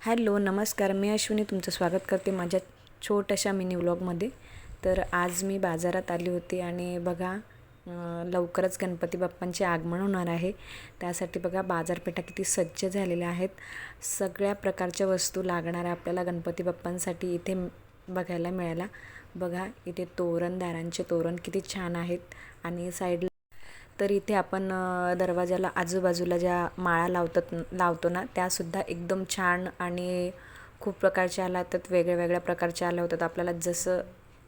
Hello नमस्कार. मी अश्विनी तुमचं स्वागत करते माझ्या छोट्याशा मिनी व्लॉगमध्ये. तर आज मी बाजारात आली होती आणि बघा लवकरच गणपती बाप्पांचे आगमन होणार आहे. त्यासाठी बघा बाजारपेठा किती सज्ज झालेल्या आहेत. सगळ्या प्रकारच्या वस्तू लागणाऱ्या आपल्याला गणपती बाप्पांसाठी इथे बघायला मिळाला बघा इथे तोरण दारांचे तोरण किती छान आहेत. आणि साईडला तर इथे आपण दरवाजाला आजूबाजूला ज्या माळा लावतात लावतो ना त्यासुद्धा एकदम छान आणि खूप प्रकारच्या आल्या होतात वेगळ्या वेगळ्या प्रकारच्या आल्या होतात आपल्याला जसं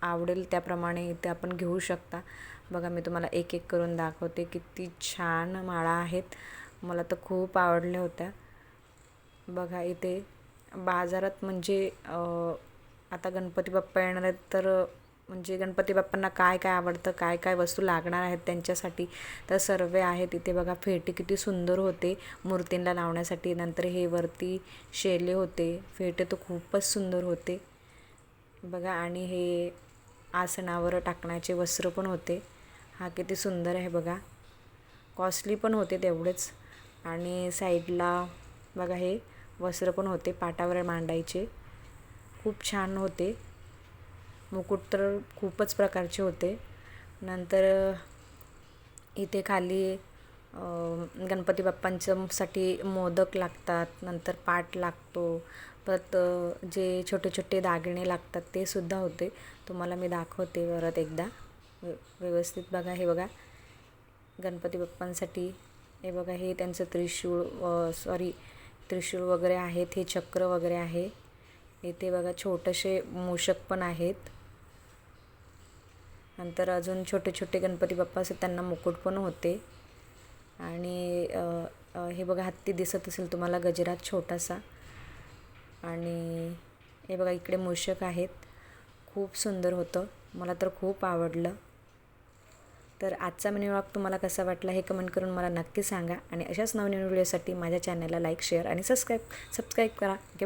आवडेल त्याप्रमाणे इथे आपण घेऊ शकता. बघा मी तुम्हाला एक एक करून दाखवते किती छान माळा आहेत. मला तर खूप आवडल्या होत्या. बघा इथे बाजारात म्हणजे आता गणपती बाप्पा येणार आहेत तर म्हणजे गणपती बाप्पांना काय काय आवडतं काय काय वस्तू लागणार आहेत त्यांच्यासाठी. तर सर्व आहेत तिथे बघा फेटे किती सुंदर होते. मूर्तींना लावण्यासाठी नंतर हे वरती शेले होते. फेटे तर खूपच सुंदर होते. बघा आणि हे आसनावर टाकण्याचे वस्त्र पण होते. हा किती सुंदर आहे बघा. कॉस्टली पण होते तेवढेच. आणि साईडला बघा हे वस्त्र पण होते पाटावर मांडायचे. खूप छान होते. मुकुट तर खूपच प्रकारचे होते. नंतर इथे खाली गणपती बाप्पांच्यासाठी मोदक लागतात नंतर पाट लागतो परत जे छोटे छोटे दागिने लागतात ते सुद्धा होते. तुम्हाला मी दाखवते परत एकदा. व्य- व्यवस्थित बघा हे बघा. गणपती बाप्पांसाठी हे बघा हे त्यांचं त्रिशूळ सॉरी त्रिशूळ वगैरे आहेत हे चक्र वगैरे आहे. इथे बघा छोटेसे मूषक पण आहेत. नंतर अजून छोटे छोटे गणपती बाप्पा असतात त्यांना मुकुट पण होते. आणि हे बघा हत्ती दिसत असेल तुम्हाला गजरात छोटासा. आणि हे बघा इकडे मूषक आहेत. खूप सुंदर होतं. मला तर खूप आवडलं. तर आजचा मिनी व्लॉग तुम्हाला कसा वाटला हे कमेंट करून मला नक्की सांगा. आणि अशाच नवनवीन व्हिडिओसाठी माझ्या चॅनलला लाईक शेअर आणि सबस्क्राईब सबस्क्राईब करा. ओके